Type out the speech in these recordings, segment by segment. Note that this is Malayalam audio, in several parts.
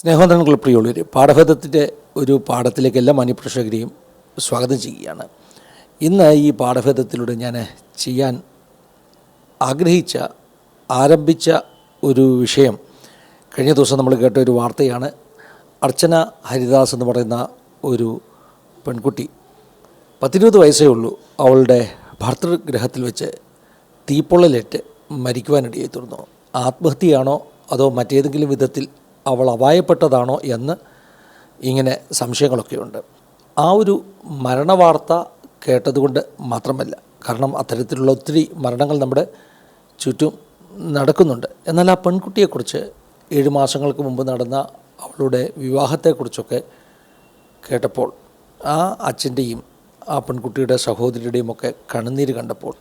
സ്നേഹവന്ദനങ്ങൾ പ്രിയുള്ളവർ പാഠഭേദത്തിന്റെ ഒരു പാഠത്തിലേക്ക് എല്ലാ സ്വാഗതം ചെയ്യുകയാണ്. ഇന്ന് ഈ പാഠഭേദത്തിലൂടെ ഞാൻ ചെയ്യാൻ ആഗ്രഹിച്ച ആരംഭിച്ച ഒരു വിഷയം കഴിഞ്ഞ ദിവസം നമ്മൾ കേട്ട ഒരു വാർത്തയാണ്. അർച്ചന ഹരിദാസ് എന്ന് പറയുന്ന ഒരു പെൺകുട്ടി പത്തിരുപത് വയസ്സേ ഉള്ളൂ. അവളുടെ ഭർത്തൃഗ്രഹത്തിൽ വെച്ച് തീപ്പൊള്ളലേറ്റ് മരിക്കുവാനിടയായി തുടർന്നു ആത്മഹത്യയാണോ അതോ മറ്റേതെങ്കിലും വിധത്തിൽ അവൾ അപായപ്പെട്ടതാണോ എന്ന് ഇങ്ങനെ സംശയങ്ങളൊക്കെയുണ്ട്. ആ ഒരു മരണവാർത്ത കേട്ടതുകൊണ്ട് മാത്രമല്ല കാരണം അത്തരത്തിലുള്ള ഒത്തിരി മരണങ്ങൾ നമ്മുടെ ചുറ്റും നടക്കുന്നുണ്ട്. എന്നാൽ ആ പെൺകുട്ടിയെക്കുറിച്ച് ഏഴ് മാസങ്ങൾക്ക് മുമ്പ് നടന്ന അവളുടെ വിവാഹത്തെക്കുറിച്ചൊക്കെ കേട്ടപ്പോൾ ആ അച്ഛന്റെയും ആ പെൺകുട്ടിയുടെ സഹോദരിയുടെയും ഒക്കെ കണ്ണുനീര് കണ്ടപ്പോൾ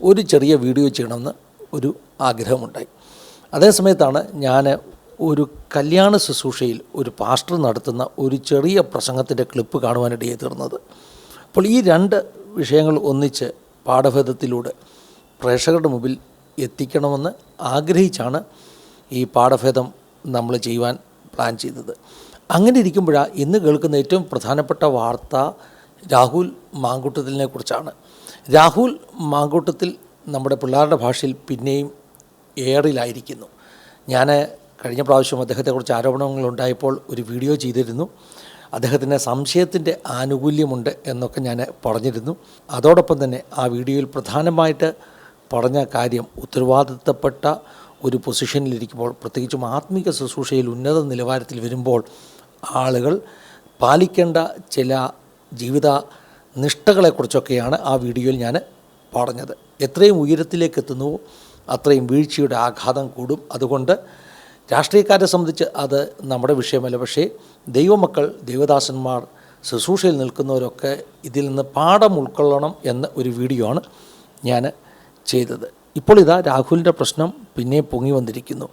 ഒരു ചെറിയ വീഡിയോ ചെയ്യണമെന്ന് ഒരു ആഗ്രഹമുണ്ടായി. അതേ സമയത്താണ് ഞാൻ ഒരു കല്യാണ ശുശ്രൂഷയിൽ ഒരു പാസ്റ്റർ നടത്തുന്ന ഒരു ചെറിയ പ്രസംഗത്തിന്റെ ക്ലിപ്പ് കാണുവാനിടയായി തീർന്നത്. അപ്പോൾ ഈ രണ്ട് വിഷയങ്ങൾ ഒന്നിച്ച് പാഠഭേദത്തിലൂടെ പ്രേക്ഷകരുടെ മുമ്പിൽ എത്തിക്കണമെന്ന് ആഗ്രഹിച്ചാണ് ഈ പാഠഭേദം നമ്മൾ ചെയ്യുവാൻ പ്ലാൻ ചെയ്തത്. അങ്ങനെ ഇരിക്കുമ്പോഴാണ് ഇന്ന് കേൾക്കുന്ന ഏറ്റവും പ്രധാനപ്പെട്ട വാർത്ത രാഹുൽ മാങ്കൂട്ടത്തിലിനെ കുറിച്ചാണ്. രാഹുൽ മാങ്കൂട്ടത്തിൽ നമ്മുടെ പിള്ളേരുടെ ഭാഷയിൽ പിന്നെയും ഏറിലായിരിക്കുന്നു. ഞാൻ കഴിഞ്ഞ പ്രാവശ്യം അദ്ദേഹത്തെക്കുറിച്ച് ആരോപണങ്ങൾ ഉണ്ടായപ്പോൾ ഒരു വീഡിയോ ചെയ്തിരുന്നു. അദ്ദേഹത്തിന് സംശയത്തിന്റെ ആനുകൂല്യമുണ്ട് എന്നൊക്കെ ഞാൻ പറഞ്ഞിരുന്നു. അതോടൊപ്പം തന്നെ ആ വീഡിയോയിൽ പ്രധാനമായിട്ട് പറഞ്ഞ കാര്യം ഉത്തരവാദിത്തപ്പെട്ട ഒരു പൊസിഷനിലിരിക്കുമ്പോൾ പ്രത്യേകിച്ചും ആത്മീക ശുശ്രൂഷയിൽ ഉന്നത നിലവാരത്തിൽ വരുമ്പോൾ ആളുകൾ പാലിക്കേണ്ട ചില ജീവിത നിഷ്ഠകളെക്കുറിച്ചൊക്കെയാണ് ആ വീഡിയോയിൽ ഞാൻ പറഞ്ഞത്. എത്രയും ഉയരത്തിലേക്ക് എത്തുന്നുവോ അത്രയും വീഴ്ചയുടെ ആഘാതം കൂടും. അതുകൊണ്ട് രാഷ്ട്രീയക്കാരെ സംബന്ധിച്ച് അത് നമ്മുടെ വിഷയമല്ല. പക്ഷേ ദൈവമക്കൾ ദൈവദാസന്മാർ ശുശ്രൂഷയിൽ നിൽക്കുന്നവരൊക്കെ ഇതിൽ നിന്ന് പാഠം ഉൾക്കൊള്ളണം എന്ന ഒരു വീഡിയോ ആണ് ഞാൻ ചെയ്തത്. ഇപ്പോൾ ഇതാ രാഹുലിന്റെ പ്രശ്നം പിന്നെ പൊങ്ങി വന്നിരിക്കുന്നു.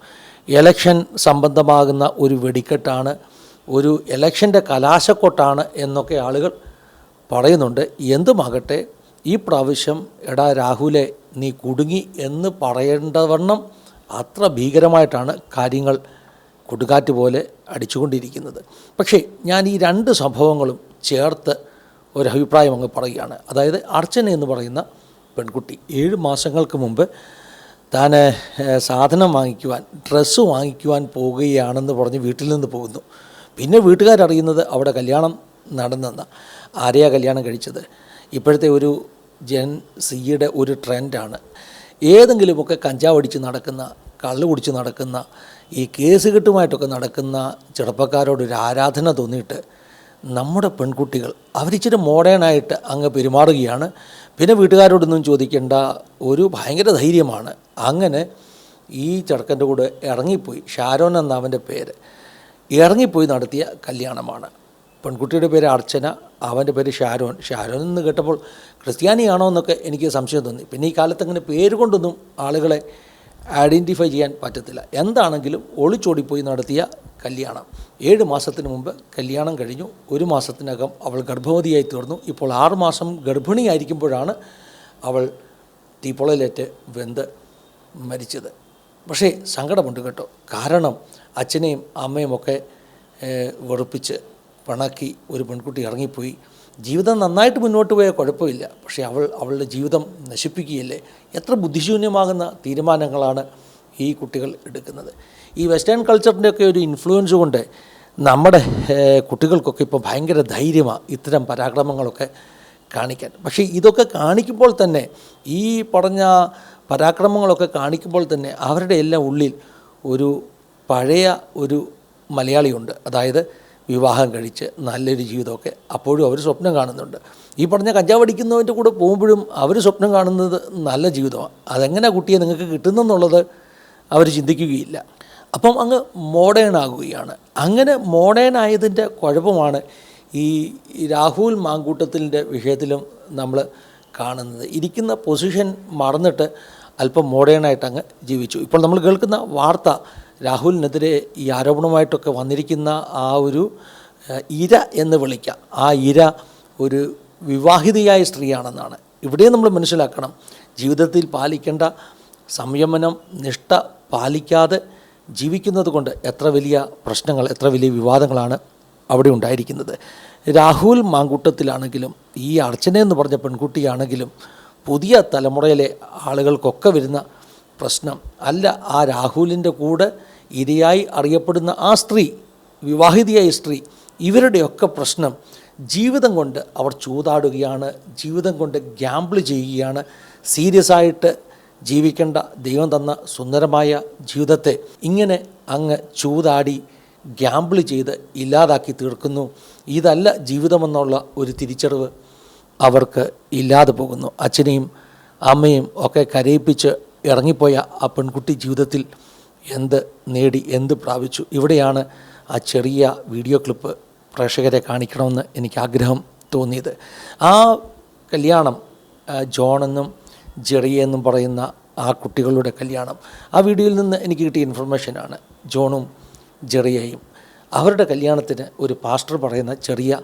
എലക്ഷൻ സംബന്ധമാകുന്ന ഒരു വെടിക്കെട്ടാണ് ഒരു എലക്ഷന്റെ കലാശക്കൊട്ടാണ് എന്നൊക്കെ ആളുകൾ പറയുന്നുണ്ട്. എന്തുമാകട്ടെ ഈ പ്രാവശ്യം എടാ രാഹുലെ നീ കുടുങ്ങി എന്ന് പറയേണ്ടവണ്ണം അത്ര ഭീകരമായിട്ടാണ് കാര്യങ്ങൾ കൊടുങ്കാറ്റ് പോലെ അടിച്ചുകൊണ്ടിരിക്കുന്നത്. പക്ഷേ ഞാൻ ഈ രണ്ട് സംഭവങ്ങളും ചേർത്ത് ഒരു അഭിപ്രായം അങ്ങ് പറയുകയാണ്. അതായത് അർച്ചന എന്ന് പറയുന്ന പെൺകുട്ടി ഏഴ് മാസങ്ങൾക്ക് മുമ്പ് താൻ സാധനം വാങ്ങിക്കുവാൻ ഡ്രസ്സ് വാങ്ങിക്കുവാൻ പോവുകയാണെന്ന് പറഞ്ഞ് വീട്ടിൽ നിന്ന് പോകുന്നു. പിന്നെ വീട്ടുകാരറിയുന്നത് അവിടെ കല്യാണം നടന്നെന്ന. ആരെയാ കല്യാണം കഴിച്ചത്? ഇപ്പോഴത്തെ ഒരു ജൻ സിയുടെ ഒരു ട്രെൻഡാണ്. ഏതെങ്കിലുമൊക്കെ കഞ്ചാവടിച്ച് നടക്കുന്ന കള്ള് കുടിച്ച് നടക്കുന്ന ഈ കേസ് കെട്ടുമായിട്ടൊക്കെ നടക്കുന്ന ചെറുപ്പക്കാരോട് ഒരു ആരാധന തോന്നിയിട്ട് നമ്മുടെ പെൺകുട്ടികൾ അവരിച്ചിരി മോഡേണായിട്ട് അങ്ങ് പെരുമാറുകയാണ്. പിന്നെ വീട്ടുകാരോടൊന്നും ചോദിക്കേണ്ട ഒരു ഭയങ്കര ധൈര്യമാണ്. അങ്ങനെ ഈ ചെറുക്കന്റെ കൂടെ ഇറങ്ങിപ്പോയി. ഷാരോൻ എന്ന അവന്റെ പേര്. ഇറങ്ങിപ്പോയി നടത്തിയ കല്യാണമാണ്. പെൺകുട്ടിയുടെ പേര് അർച്ചന അവന്റെ പേര് ഷാരോൻ ഷാരോൻ എന്ന് കേട്ടപ്പോൾ ക്രിസ്ത്യാനിയാണോ എന്നൊക്കെ എനിക്ക് സംശയം തോന്നി. പിന്നെ ഈ കാലത്ത് അങ്ങനെ പേര് കൊണ്ടൊന്നും ആളുകളെ ഐഡന്റിഫൈ ചെയ്യാൻ പറ്റത്തില്ല. എന്താണെങ്കിലും ഒളിച്ചോടിപ്പോയി നടത്തിയ കല്യാണം. ഏഴ് മാസത്തിന് മുമ്പ് കല്യാണം കഴിഞ്ഞു. ഒരു മാസത്തിനകം അവൾ ഗർഭവതിയായി തീർന്നു. ഇപ്പോൾ ആറുമാസം ഗർഭിണിയായിരിക്കുമ്പോഴാണ് അവൾ തീപ്പൊളയിലേറ്റ് വെന്ത് മരിച്ചത്. പക്ഷേ സങ്കടമുണ്ട് കേട്ടോ. കാരണം അച്ഛനെയും അമ്മയും ഒക്കെ ഏഹ്, വെറുപ്പിച്ച് പിണക്കി ഒരു പെൺകുട്ടി ഇറങ്ങിപ്പോയി. ജീവിതം നന്നായിട്ട് മുന്നോട്ട് പോയാൽ കുഴപ്പമില്ല. പക്ഷേ അവൾ അവളുടെ ജീവിതം നശിപ്പിക്കുകയല്ലേ? എത്ര ബുദ്ധിശൂന്യമാകുന്ന തീരുമാനങ്ങളാണ് ഈ കുട്ടികൾ എടുക്കുന്നത്. ഈ വെസ്റ്റേൺ കൾച്ചറിന്റെയൊക്കെ ഒരു ഇൻഫ്ലുവൻസ് കൊണ്ട് നമ്മുടെ കുട്ടികൾക്കൊക്കെ ഇപ്പോൾ ഭയങ്കര ധൈര്യമാണ് ഇത്തരം പരാക്രമങ്ങളൊക്കെ കാണിക്കാൻ. പക്ഷേ ഇതൊക്കെ കാണിക്കുമ്പോൾ തന്നെ ഈ പറഞ്ഞ പരാക്രമങ്ങളൊക്കെ കാണിക്കുമ്പോൾ തന്നെ അവരുടെ എല്ലാം ഉള്ളിൽ ഒരു പഴയ ഒരു മലയാളിയുണ്ട്. അതായത് വിവാഹം കഴിച്ച് നല്ലൊരു ജീവിതമൊക്കെ അപ്പോഴും അവർ സ്വപ്നം കാണുന്നുണ്ട്. ഈ പറഞ്ഞ കഞ്ചാവ് അടിക്കുന്നവന്റെ കൂടെ പോകുമ്പോഴും അവർ സ്വപ്നം കാണുന്നത് നല്ല ജീവിതമാണ് അതെങ്ങനെ കുട്ടിയെ നിങ്ങൾക്ക് കിട്ടുന്നെന്നുള്ളത് അവർ ചിന്തിക്കുകയില്ല. അപ്പം അങ്ങ് മോഡേൺ ആകുകയാണ്. അങ്ങനെ മോഡേൺ ആയതിന്റെ കുഴപ്പമാണ് ഈ രാഹുൽ മാങ്കൂട്ടത്തിന്റെ വിഷയത്തിലും നമ്മൾ കാണുന്നത്. ഇരിക്കുന്ന പൊസിഷൻ മറന്നിട്ട് അല്പം മോഡേണായിട്ട് അങ്ങ് ജീവിച്ചു. ഇപ്പോൾ നമ്മൾ കേൾക്കുന്ന വാർത്ത രാഹുലിനെതിരെ ഈ ആരോപണമായിട്ടൊക്കെ വന്നിരിക്കുന്ന ആ ഒരു ഇര എന്ന് വിളിക്കാം. ആ ഇര ഒരു വിവാഹിതയായ സ്ത്രീയാണെന്നാണ്. ഇവിടെ നമ്മൾ മനസ്സിലാക്കണം ജീവിതത്തിൽ പാലിക്കേണ്ട സംയമനം നിഷ്ഠ പാലിക്കാതെ ജീവിക്കുന്നത് കൊണ്ട് എത്ര വലിയ പ്രശ്നങ്ങൾ എത്ര വലിയ വിവാദങ്ങളാണ് അവിടെ ഉണ്ടായിരിക്കുന്നത്. രാഹുൽ മാങ്കൂട്ടത്തിലാണെങ്കിലും ഈ അർച്ചന എന്ന് പറഞ്ഞ പെൺകുട്ടിയാണെങ്കിലും പുതിയ തലമുറയിലെ ആളുകൾക്കൊക്കെ വരുന്ന പ്രശ്നം. അല്ല ആ രാഹുലിന്റെ കൂടെ ഇരയായി അറിയപ്പെടുന്ന ആ സ്ത്രീ വിവാഹിതയായ സ്ത്രീ ഇവരുടെയൊക്കെ പ്രശ്നം ജീവിതം കൊണ്ട് അവർ ചൂതാടുകയാണ് ജീവിതം കൊണ്ട് ഗ്യാമ്പിൾ ചെയ്യുകയാണ്. സീരിയസ് ആയിട്ട് ജീവിക്കേണ്ട ദൈവം തന്ന സുന്ദരമായ ജീവിതത്തെ ഇങ്ങനെ അങ്ങ് ചൂതാടി ഗ്യാമ്പിൾ ചെയ്ത് ഇല്ലാതാക്കി തീർക്കുന്നു. ഇതല്ല ജീവിതമെന്നുള്ള ഒരു തിരിച്ചറിവ് അവർക്ക് ഇല്ലാതെ പോകുന്നു. അച്ഛനെയും അമ്മയും ഒക്കെ കരയിപ്പിച്ച് ഇറങ്ങിപ്പോയ ആ പെൺകുട്ടി ജീവിതത്തിൽ എന്ത് നേടി എന്ത് പ്രാപിച്ചു. ഇവിടെയാണ് ആ ചെറിയ വീഡിയോ ക്ലിപ്പ് പ്രേക്ഷകരെ കാണിക്കണമെന്ന് എനിക്ക് ആഗ്രഹം തോന്നിയത്. ആ കല്യാണം ജോണെന്നും ജെറിയെന്നും പറയുന്ന ആ കുട്ടികളുടെ കല്യാണം ആ വീഡിയോയിൽ നിന്ന് എനിക്ക് കിട്ടിയ ഇൻഫർമേഷനാണ് ജോണും ജെറിയയും. അവരുടെ കല്യാണത്തിന് ഒരു പാസ്റ്റർ പറയുന്ന ചെറിയ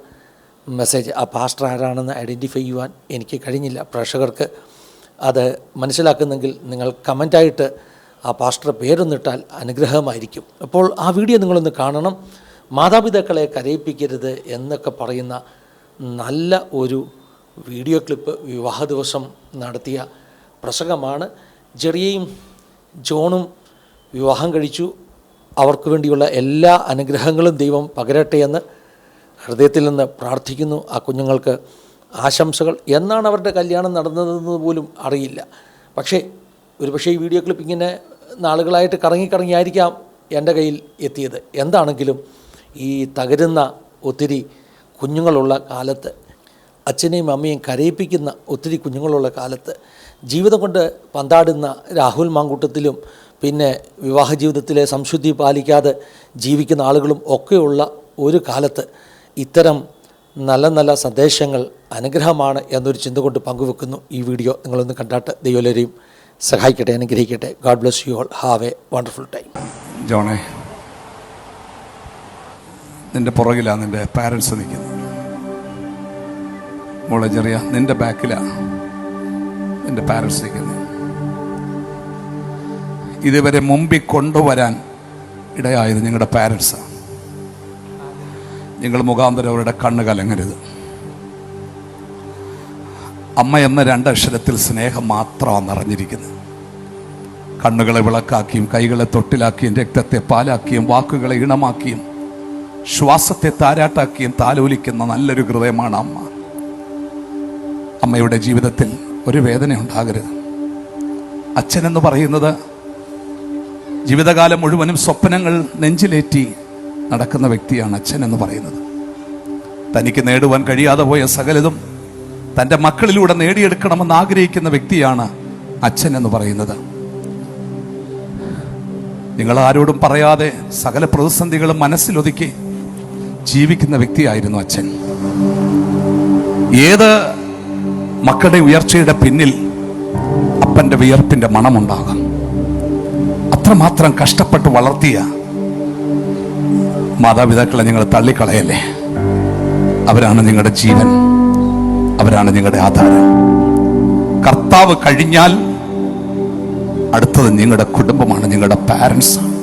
മെസ്സേജ് ആ പാസ്റ്റർ ആരാണെന്ന് ഐഡന്റിഫൈ ചെയ്യുവാൻ എനിക്ക് കഴിഞ്ഞില്ല. പ്രേക്ഷകർക്ക് അത് മനസ്സിലാക്കുന്നെങ്കിൽ നിങ്ങൾ കമന്റായിട്ട് ആ പാസ്റ്റർ പേരൊന്നിട്ടാൽ അനുഗ്രഹമായിരിക്കും. അപ്പോൾ ആ വീഡിയോ നിങ്ങളൊന്ന് കാണണം. മാതാപിതാക്കളെ കരയിപ്പിക്കരുത് എന്നൊക്കെ പറയുന്ന നല്ല ഒരു വീഡിയോ ക്ലിപ്പ് വിവാഹ ദിവസം നടത്തിയ പ്രസംഗമാണ്. ജെറിയയും ജോണും വിവാഹം കഴിച്ചു. അവർക്ക് വേണ്ടിയുള്ള എല്ലാ അനുഗ്രഹങ്ങളും ദൈവം പകരട്ടെ എന്ന് ഹൃദയത്തിൽ നിന്ന് പ്രാർത്ഥിക്കുന്നു. ആ കുഞ്ഞുങ്ങൾക്ക് ആശംസകൾ. എന്നാണ് അവരുടെ കല്യാണം നടന്നതെന്ന് പോലും അറിയില്ല. പക്ഷേ ഒരുപക്ഷേ ഈ വീഡിയോ ക്ലിപ്പ് ഇങ്ങനെ നാളുകളായിട്ട് കറങ്ങി കറങ്ങിയായിരിക്കാം എന്റെ കയ്യിൽ എത്തിയത്. എന്താണെങ്കിലും ഈ തകരുന്ന ഒത്തിരി കുഞ്ഞുങ്ങളുള്ള കാലത്ത് അച്ഛനെയും അമ്മയും കരയിപ്പിക്കുന്ന ഒത്തിരി കുഞ്ഞുങ്ങളുള്ള കാലത്ത് ജീവിതം കൊണ്ട് പന്താടുന്ന രാഹുൽ മാങ്കൂട്ടത്തിലും പിന്നെ വിവാഹ ജീവിതത്തിലെ സംശുദ്ധി പാലിക്കാതെ ജീവിക്കുന്ന ആളുകളും ഒക്കെയുള്ള ഒരു കാലത്ത് ഇത്തരം നല്ല നല്ല സന്ദേശങ്ങൾ അനുഗ്രഹമാണ് എന്നൊരു ചിന്ത കൊണ്ട് പങ്കുവെക്കുന്നു ഈ വീഡിയോ. നിങ്ങളൊന്ന് കണ്ടാട്ട് ദൈവലരെയും സഹായിക്കട്ടെ അനുഗ്രഹിക്കട്ടെ. God bless you all have a wonderful time ജോണെ നിന്റെ പുറകിലാണ് നിന്റെ പാരൻസ് നിൽക്കുന്നത്. മോളെ ചെറിയ നിന്റെ ബാക്കിലാണ് നിന്റെ പാരൻസ് നിൽക്കുന്നത്. ഇതുവരെ മുമ്പിൽ കൊണ്ടുവരാൻ ഇടയായത് നിങ്ങളുടെ പാരൻസാണ് നിങ്ങൾ മുഖാന്തരം അവരുടെ കണ്ണ് കലങ്ങരുത്. അമ്മ എന്ന രണ്ടക്ഷരത്തിൽ സ്നേഹം മാത്രമാണ് നിറഞ്ഞിരിക്കുന്നത്. കണ്ണുകളെ വിളക്കാക്കിയും കൈകളെ തൊട്ടിലാക്കിയും രക്തത്തെ പാലാക്കിയും വാക്കുകളെ ഇണമാക്കിയും ശ്വാസത്തെ താരാട്ടാക്കിയും താലോലിക്കുന്ന നല്ലൊരു ഹൃദയമാണ് അമ്മ. അമ്മയുടെ ജീവിതത്തിൽ ഒരു വേദന ഉണ്ടാകരുത്. അച്ഛൻ എന്ന് പറയുന്നത് ജീവിതകാലം മുഴുവനും സ്വപ്നങ്ങൾ നെഞ്ചിലേറ്റി നടക്കുന്ന വ്യക്തിയാണ് അച്ഛൻ എന്ന് പറയുന്നത്. തനിക്ക് നേടുവാൻ കഴിയാതെ പോയ സകലതും തന്റെ മക്കളിലൂടെ നേടിയെടുക്കണമെന്ന് ആഗ്രഹിക്കുന്ന വ്യക്തിയാണ് അച്ഛൻ എന്ന് പറയുന്നത്. നിങ്ങൾ ആരോടും പറയാതെ സകല പ്രതിസന്ധികളും മനസ്സിലൊതുക്കി ജീവിക്കുന്ന വ്യക്തിയായിരുന്നു അച്ഛൻ. ഏത് മക്കളുടെ ഉയർച്ചയുടെ പിന്നിൽ അപ്പന്റെ വിയർപ്പിന്റെ മണമുണ്ടാകാം. അത്രമാത്രം കഷ്ടപ്പെട്ട് വളർത്തിയ മാതാപിതാക്കളെ നിങ്ങൾ തള്ളിക്കളയല്ലേ? അവരാണ് നിങ്ങളുടെ ജീവൻ. അവരാണ് നിങ്ങളുടെ ആധാരം. കർത്താവ് കഴിഞ്ഞാൽ അടുത്തത് നിങ്ങളുടെ കുടുംബമാണ് നിങ്ങളുടെ പാരൻസാണ്